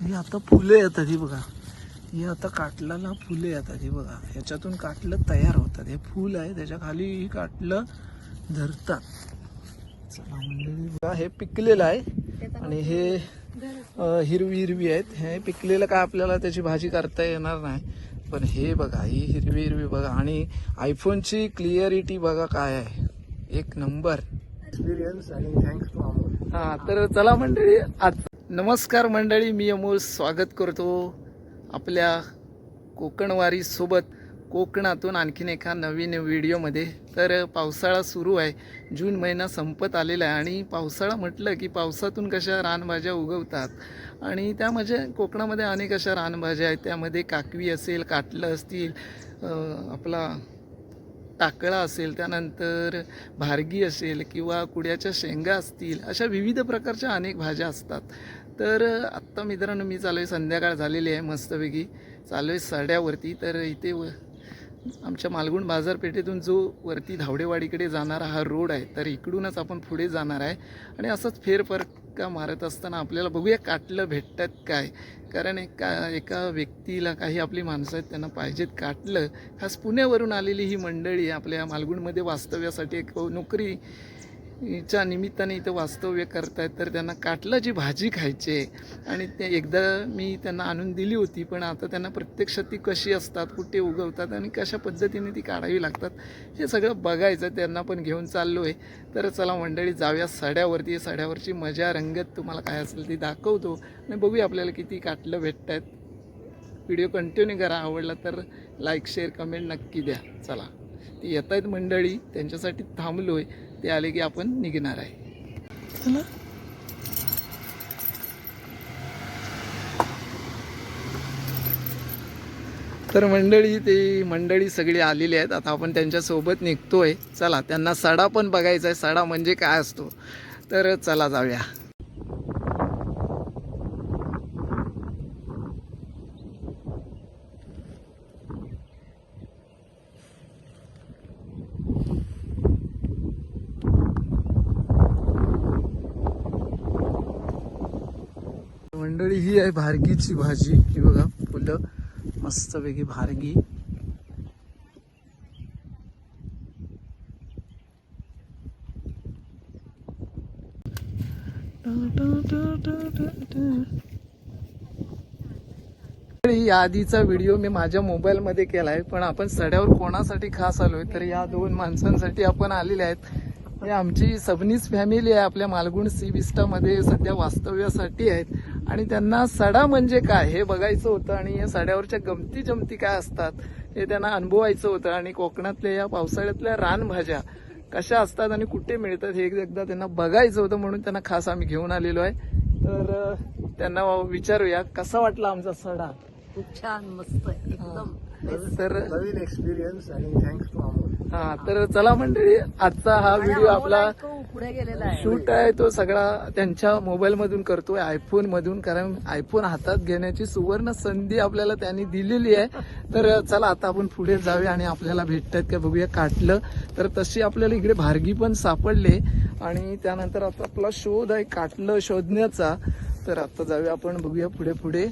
ही आता फुलं येतात ही बघा. ही आता काटलाला फुले येतात ही बघा. ह्याच्यातून काटलं तयार होतात. हे फुल आहे त्याच्याखाली ही काटलं धरतात. चला मंडळी बघा हे पिकलेलं आहे. आणि हे हिरवी हिरवी आहेत. हे पिकलेलं काय आपल्याला त्याची भाजी करता येणार नाही. पण हे बघा ही हिरवी हिरवी बघा. आणि आयफोनची क्लिअरिटी बघा काय आहे. एक नंबर. एक्सपिरियन्स आणि थँक्स टू हा तर चला मंडळी आज नमस्कार मंडळी मी अमोल स्वागत करतो आपल्या कोकणवारीसोबत कोकणातून आणखीन एका नवीन व्हिडिओमध्ये. तर पावसाळा सुरू आहे. जून महिना संपत आलेला आहे आणि पावसाळा म्हटलं की पावसातून कशा रानभाज्या उगवतात? आणि त्या म्हणजे कोकणामध्ये अनेक अशा रानभाज्या आहेत. त्यामध्ये काकवी असेल काटलं असतील आपला टाकळा असेल त्यानंतर भारगी असेल किंवा कुड्याच्या शेंगा असतील अशा विविध प्रकारच्या अनेक भाज्या असतात. तर आत्ता मित्रांनो मी चालू आहे संध्याकाळ झालेली आहे मस्तपैकी. चालू आहे सड्यावरती तर इथे व आमच्या मालगुण बाजारपेठेतून जो वरती धावडेवाडीकडे जाणारा हा रोड आहे तर इकडूनच आपण पुढे जाणार आहे. आणि असंच फेरफरका मारत असताना आपल्याला बघूया काटलं भेटतात काय? कारण एका एका व्यक्तीला काही आपली माणसं आहेत त्यांना पाहिजेत काटलं. खास पुण्यावरून आलेली ही मंडळी आपल्या मालगुणमध्ये वास्तव्यासाठी एक नोकरी च्या निमित्ताने इथं वास्तव्य करतायत तर त्यांना काटलाची भाजी खायची आहे आणि ते एकदा मी त्यांना आणून दिली होती पण आता त्यांना प्रत्यक्षात ती कशी असतात कुठे उगवतात आणि कशा पद्धतीने ती काढावी लागतात हे सगळं बघायचं त्यांना पण घेऊन चाललो आहे. तर चला मंडळी जाऊया सड्यावरती. सड्यावरची मजा रंगत तुम्हाला काय असेल ती दाखवतो आणि बघूया आपल्याला किती काटलं भेटत आहेत व्हिडिओ कंटिन्यू करा आवडला तर लाईक शेअर कमेंट नक्की द्या. चला. ती येत आहेत मंडळी त्यांच्यासाठी थांबलो आहे ते आले की आपण निघणार आहे. चला. तर मंडळी ते मंडळी सगळी आलेली आहेत. आता आपण त्यांच्यासोबत निघतोय. चला त्यांना सडा पण बघायचा आहे. सडा म्हणजे काय असतो? तर चला जाऊया मंडळी ही आहे भारगीची भाजी. ही बघा फुलं. मस्तपैकी भारगी. या आधीचा व्हिडिओ मी माझ्या मोबाईलमध्ये केला आहे पण आपण सड्यावर कोणासाठी खास आलोय तर या दोन माणसांसाठी आपण आलेले आहेत. हे आमची सबनीस फॅमिली आहे आपल्या मालगुण सी विस्टामध्ये सध्या वास्तव्यासाठी आहेत. आणि त्यांना सडा म्हणजे काय हे बघायचं होतं आणि या सड्यावरच्या गमती जमती काय असतात हे त्यांना अनुभवायचं होतं. आणि कोकणातल्या या पावसाळ्यातल्या रानभाज्या कशा असतात आणि कुठे मिळतात हे एकदा त्यांना बघायचं होतं म्हणून त्यांना खास आम्ही घेऊन आलेलो आहे. तर त्यांना विचारूया कसा वाटला आमचा सडा? खूप छान मस्त एकदम. तर नवीन एक्सपिरियन्स आणि थँक्स टू अमोल. हा तर चला मंडळी आजचा हा व्हिडिओ आपला पुढे गेलेला आहे. शूट आहे तो सगळा त्यांच्या मोबाईल मधून करतोय आयफोन मधून कारण आयफोन हातात घेण्याची सुवर्ण संधी आपल्याला त्यांनी दिलेली आहे. तर चला आता आपण पुढे जाऊया आणि आपल्याला भेटतात का बघूया काटलं. तर तशी आपल्याला इकडे भारगी पण सापडले. आणि त्यानंतर आता आपला शोध आहे काटलं शोधण्याचा. तर आता जाऊया आपण बघूया पुढे पुढे.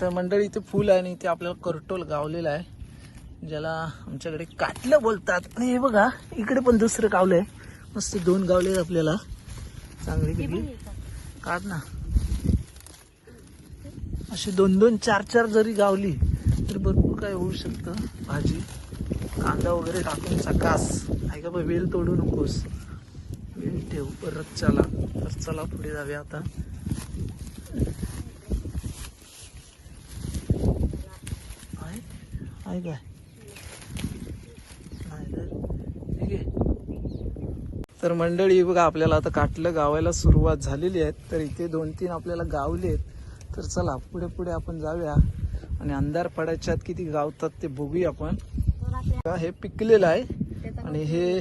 तर मंडळी इथे फुल आहे आणि इथे आपल्याला करटोल गावलेलं आहे. ज्याला आमच्याकडे काटलं बोलतात. आणि हे बघा इकडे पण दुसरं गावलंय मस्त दोन गावले आपल्याला. चांगली पैकी काढ ना. असे दोन दोन चार चार जरी गावली तर भरपूर काय होऊ शकतं. भाजी कांदा वगैरे टाकून सकास. आहे का बा वेल तोडू नकोस. वेल ठेव परत चला. तर चला पुढे जाऊया आता. आहे आहे काय नाही तर ठीक आहे तर मंडळी बघा आपल्याला आता काटलं गावायला सुरुवात झालेली आहे. तर इथे दोन तीन आपल्याला गावले आहेत. तर चला पुढे पुढे आपण जाऊया. आणि अंधार पडायच्या किती गावतात ते बघूया आपण. बघा, हे पिकलेलं आहे. आणि हे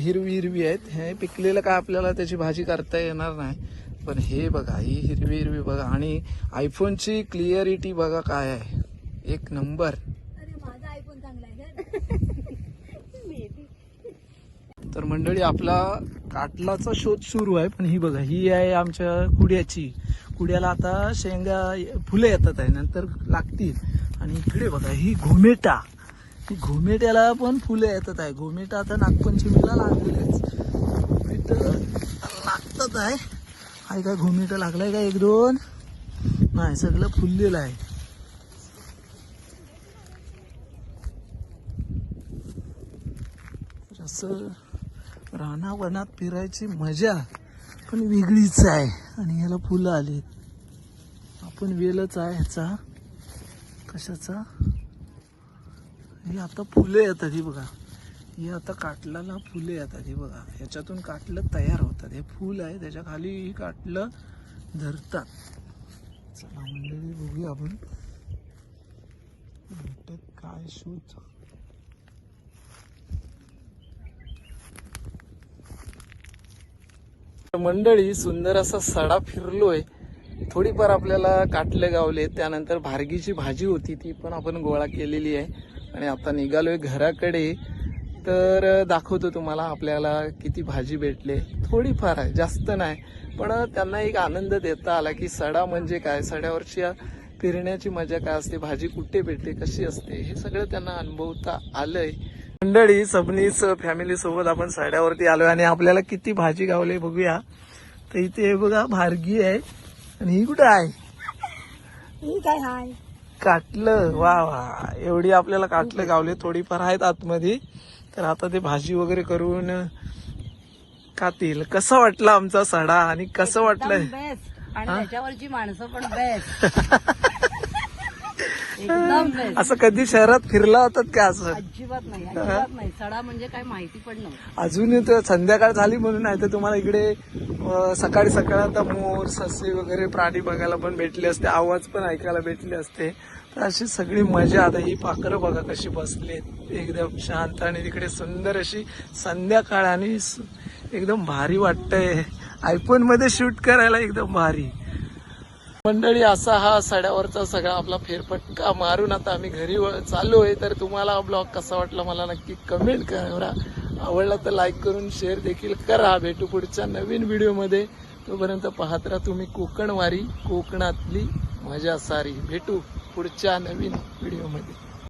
हिरवी हिरवी आहेत. हे पिकलेलं काय आपल्याला त्याची भाजी करता येणार नाही. पण हे बघा ही हिरवी हिरवी बघा. आणि आयफोनची क्लिअरिटी बघा काय आहे. एक नंबर. तर मंडळी आपला काटलाचा शोध सुरू आहे पण ही बघा ही आहे आमच्या कुड्याची. कुड्याला आता शेंगा फुले येतात आहे नंतर लागतील. आणि इकडे बघा ही घोमेटा. ही घोमेट्याला पण फुले येतात आहे. घोमेटा आता नागपंचमीला लागलेलेच लागतात आहे. आहे काय घोमेटा लागलाय का एक दोन? नाही सगळं फुललेलं आहे. असं रानावनात फिरायची मजा पण वेगळीच आहे. आणि ह्याला फुलं आलीत. आपण वेलच आहे ह्याचा. कशाचा? हे आता फुले येतात ही बघा. हे आता काटलाला फुले येतात हे बघा. ह्याच्यातून काटलं तयार होतात. हे फुल आहे. त्याच्याखाली ही काटलं धरतात. चला मंडळी बघूया आपण. भेटत काय शोध मंडळी सुंदर असा सडा फिरलोय. थोडीफार आपल्याला काटले गावले त्यानंतर भारगीची भाजी होती ती पण आपण गोळा केलेली आहे. आणि आता निघालोय घराकडे. तर दाखवतो तुम्हाला आपल्याला किती भाजी भेटले. थोडीफार आहे जास्त नाही. पण त्यांना एक आनंद देता आला की सडा म्हणजे काय? सड्यावरची फिरण्याची मजा काय असते? भाजी कुठे भेटते? कशी असते? हे सगळं त्यांना अनुभवता आलंय. मंडळी सबनीच फॅमिली सोबत आपण सड्यावरती आलोय आणि आपल्याला किती भाजी गावले बघूया. तर इथे हे बघा भारगी आहे. आणि ही कुठं आहे? काय हाय? काटलं. वा वा. एवढी आपल्याला काटलं गावले. थोडीफार आहेत आतमध्ये. तर आता ते भाजी वगैरे करून खातील. कसं वाटलं आमचा सडा आणि कसं आणि? त्याच्यावरची माणसं पण बेस्ट एकदम असं कधी शहरात फिरला होतात का असं? अजिबात नाही अजिबात नाही. सडा म्हणजे काय माहिती पण अजूनही तर संध्याकाळ झाली म्हणून नाही तर तुम्हाला इकडे अं, सकाळी सकाळ आता मोर ससे वगैरे प्राणी बघायला पण भेटले असते. आवाज पण ऐकायला भेटले असते. तर अशी सगळी मजा आता ही पाखरं बघा कशी बसले एकदम शांत आणि तिकडे सुंदर अशी संध्याकाळ आणि सु- एकदम भारी वाटतंय. आयफोनमध्ये शूट करायला एकदम भारी. मंडळी असा हा सड्यावरचा सगळा आपला फेरफटका मारून आता आम्ही घरी व- आहे तर तुम्हाला हा ब्लॉग कसा वाटला मला नक्की कमेंट करा. आवडला तर लाईक करून शेअर देखील करा. भेटू पुढच्या नवीन व्हिडिओमध्ये तोपर्यंत पाहत राहा तुम्ही कोकणवारी कोकणातली मजा सारी. भेटू पुढच्या नवीन व्हिडिओमध्ये